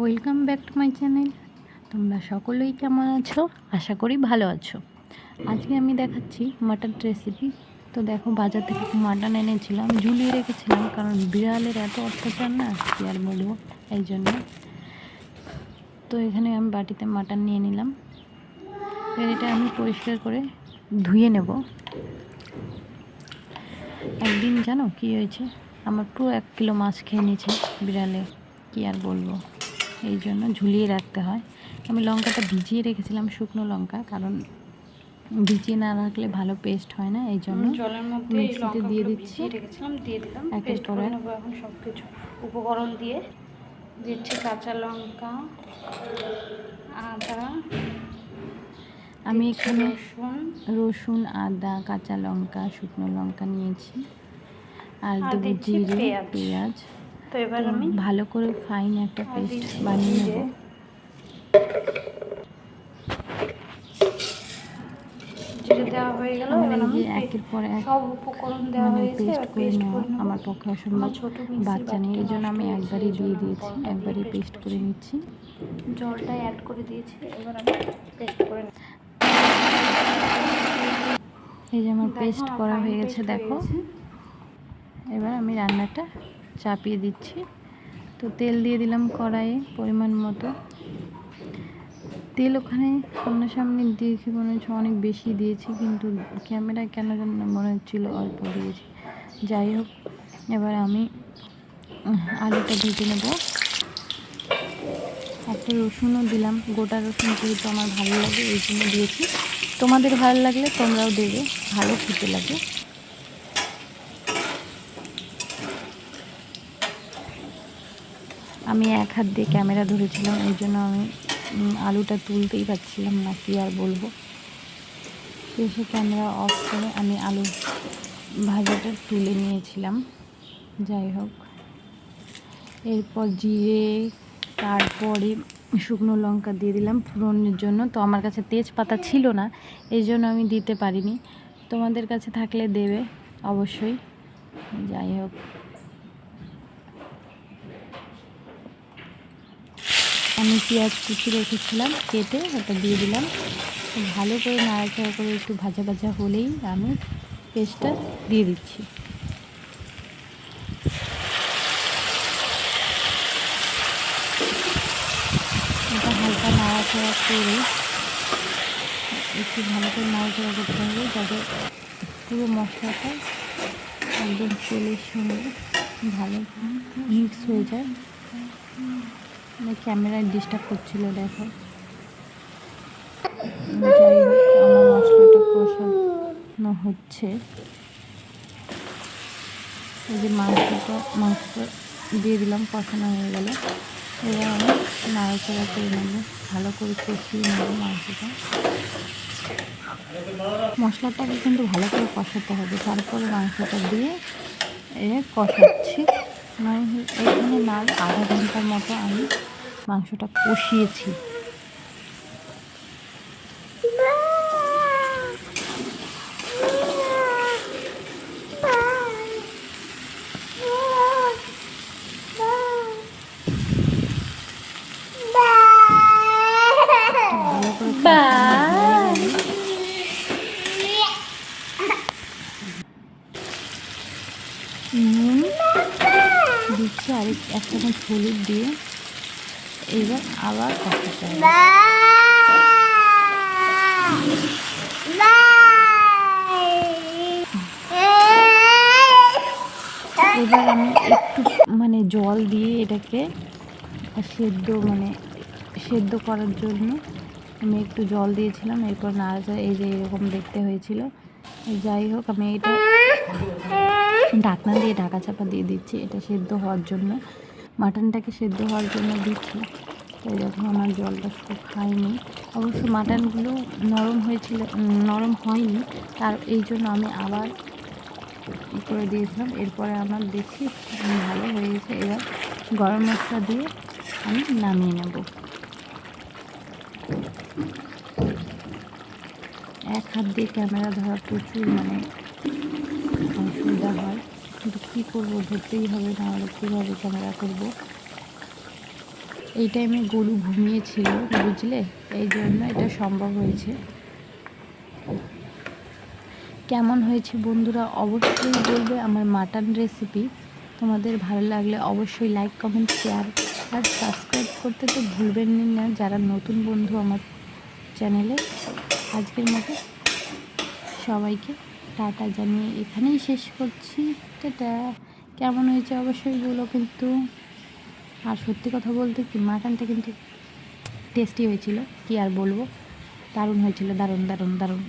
Welcome back to my channel তোমরা সকলেই কেমন আছো? আশা করি ভালো আছো। আজকে আমি দেখাচ্ছি মাটন রেসিপি তো দেখো, বাজার থেকে মাটন এনেছিলাম, ঝুলিয়ে রেখেছিলাম, কারণ বিড়ালের এত অত্যাচার না, কি আর বলব, এই জন্য। তো এখানে আমি বাটিতে মাটন নিয়ে নিলাম। এটা আমি পরিষ্কার করে ধুয়ে নেব। একদিন জানো কি হয়েছে? আমার পুরো এক কিলো মাছ খেয়ে নিয়েছে বিড়ালে, কি আর বলব। এই জন্য ঝুলিয়ে রাখতে হয়। আমি লঙ্কাটা ভিজিয়ে রেখেছিলাম শুকনো লঙ্কা কারণ ভিজিয়ে না রাখলে ভালো পেস্ট হয় না এই জন্য জলের মধ্যে মিক্সিতে দিয়ে দিচ্ছি। রেখেছিলাম দিয়ে দিলাম পেস্ট করে নেব এখন সব কিছু উপকরণ দিয়ে দিচ্ছি কাঁচা লঙ্কা আদা আমি এখানে রসুন। রসুন আদা কাঁচা লঙ্কা শুকনো লঙ্কা নিয়েছি। আর দেবো জিরে পেঁয়াজ। তো এবার আমি ভালো করে ফাইন একটা পেস্ট বানিয়ে। নেব। দেওয়া হয়ে গেল একের পর এক সব উপকরণ দেওয়া মানে হয়েছে পেস্ট করে পেস্ট নেওয়া আমার পক্ষে অসম্ভব ছোট বাচ্চা নেই এই জন্য আমি একবারই দিয়ে দিয়েছি একবারই পেস্ট করে নিচ্ছি। জলটা অ্যাড করে দিয়েছি এবার আমি পেস্ট করে এই যে আমার দেখো, পেস্ট করা হয়ে গেছে দেখো। এবার আমি রান্নাটা চাপিয়ে দিচ্ছি। তো তেল দিয়ে দিলাম কড়াইয়ে পরিমাণ মতো। তেল ওখানে সামনাসামনি দেখে মনে হচ্ছে অনেক বেশি দিয়েছি, কিন্তু ক্যামেরায় কেন যেন মনে হচ্ছিল অল্প দিয়েছি। যাই হোক, এবার আমি আলুটা ভেজে নেব। একটা রসুনও দিলাম, গোটা রসুন যেহেতু আমার ভালো লাগে, এই জন্য দিয়েছি। তোমাদের ভালো লাগলে তোমরাও দেবে, ভালো খেতে লাগে। আমি এক হাত দিয়ে ক্যামেরা ধরেছিলাম, এই জন্য আমি আলুটা তুলতেই পারছিলাম না, কি আর বলব। এসে ক্যামেরা অফ করে আমি আলু ভাজাটা তুলে নিয়েছিলাম। যাই হোক, এরপর জিরে, তারপরে শুকনো লঙ্কা দিয়ে দিলাম ফোড়নের জন্য। তো আমার কাছে তেজপাতা ছিল না, এই জন্য আমি দিতে পারিনি। তোমাদের কাছে থাকলে দেবে, অবশ্যই। যাই হোক। আমি পেঁয়াজ কুচি রেখেছিলাম, কেটে ওটা দিয়ে দিলাম। ভালো করে নাড়াচাড়া করে একটু ভাজা ভাজা হলেই আমি পেস্টটা দিয়ে দিচ্ছি। এটা হালকা নাড়াচাড়া করে একটু ভালো করে নাড়াচাড়া করতে হবে যাতে পুরো মশলাটা একদম তেলের সঙ্গে ভালো মিক্স হয়ে যায়। ক্যামেরায় ডিস্টার্ব করছিল, দেখো। যাই আমার কষানো হচ্ছে। এই যে মাংসটা মাংসটা দিয়ে দিলাম, কষানো হয়ে গেল। এবার আমি নাড়াচাড়া করে নেব, ভালো করে কষিয়ে নেব মাংসটা। মশলাটাকে কিন্তু ভালো করে কষাতে হবে, তারপরে মাংসটা দিয়ে এ কষাচ্ছি। মানে এখানে না আধা ঘণ্টার মতো আমি মাংসটা কষিয়েছি। দিচ্ছি আর এক- এক হলুদ দিয়ে এবার আবার এবার আমি একটু মানে জল দিয়ে এটাকে সেদ্ধ মানে সেদ্ধ করার জন্য আমি একটু জল দিয়েছিলাম এরপর নাড়াচাড়া এই যে এরকম দেখতে হয়েছিল। যাই হোক আমি এটা ঢাকনা দিয়ে ঢাকা চাপা দিয়ে দিচ্ছি এটা সেদ্ধ হওয়ার জন্য। মাটনটাকে সেদ্ধ হওয়ার জন্য দিচ্ছি। তো যখন আমার জলটা শুকায়নি অবশ্য মাটনগুলো নরম হয়েছিল নরম হয়নি। তার এই জন্য আমি আবার করে দিয়েছিলাম। এরপরে আমার দেখছি ভালো হয়ে গেছে এবার গরম মশলা দিয়ে আমি নামিয়ে নেব। এক হাত দিয়ে ক্যামেরা ধরা প্রচুর মানে কী করব? ধরতেই হবে না হলে কীভাবে ক্যামেরা করব? এই টাইমে গরু ঘুমিয়েছিল, বুঝলে? এই জন্য এটা সম্ভব হয়েছে। কেমন হয়েছে বন্ধুরা? অবশ্যই বলবে আমার মাটন রেসিপি তোমাদের ভালো লাগলে অবশ্যই লাইক কমেন্ট শেয়ার আর সাবস্ক্রাইব করতে তো ভুলবেন না যারা নতুন বন্ধু আমার চ্যানেলে আজকের মতো সবাইকে টাটা জানিয়ে এখানেই শেষ করছি। টাটা। কেমন হয়েছে অবশ্যই বলো কিন্তু। আর সত্যি কথা বলতে কি, মাটনটা কিন্তু টেস্টি হয়েছিল, কি আর বলব? দারুণ হয়েছিল, দারুণ দারুণ দারুণ।